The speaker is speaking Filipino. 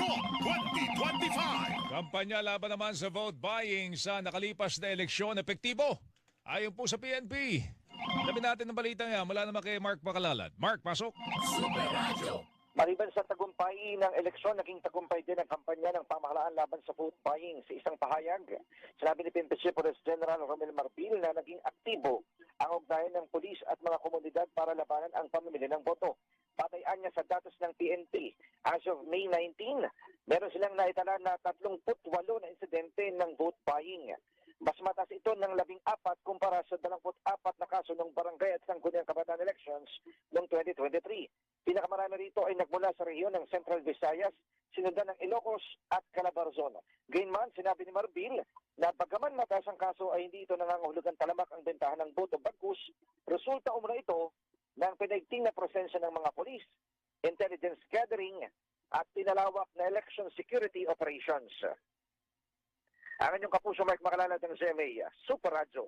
Eleksyon 2025. Kampanya laban naman sa vote buying sa nakalipas na eleksyon epektibo. Ayon po sa PNP. Sabi natin ng balita nga mula naman kay Mark Pakalalad. Mark, pasok. Maliban sa tagumpay ng eleksyon, naging tagumpay din ang kampanya ng pamahalaan laban sa vote buying. Sa isang pahayag, sinabi ni PNP Chief General Romel Marbil na naging aktibo ang ugnayan ng pulis at mga komunidad para labanan ang pamimili ng boto. Patayan niya sa datos ng PNP. As of May 19, meron silang naitala na 38 na insidente ng vote buying. Mas mataas ito ng 14 kumpara sa 24 na kaso ng barangay at sangkuniang kabataan elections noong 2023. Pinakamarami rito ay nagmula sa rehiyon ng Central Visayas, sinundan ng Ilocos at Calabarzon. Gayunman, sinabi ni Marbil na bagaman mataas ang kaso ay hindi ito nangangahulugan talamak ang bentahan ng boto. Bagkus, resulta umuna ito ng pinaigting na presensya ng mga polis, intelligence gathering at pinalawak na election security operations. Ang inyong kapuso Mike Makalalad ng GMA, Super Radio.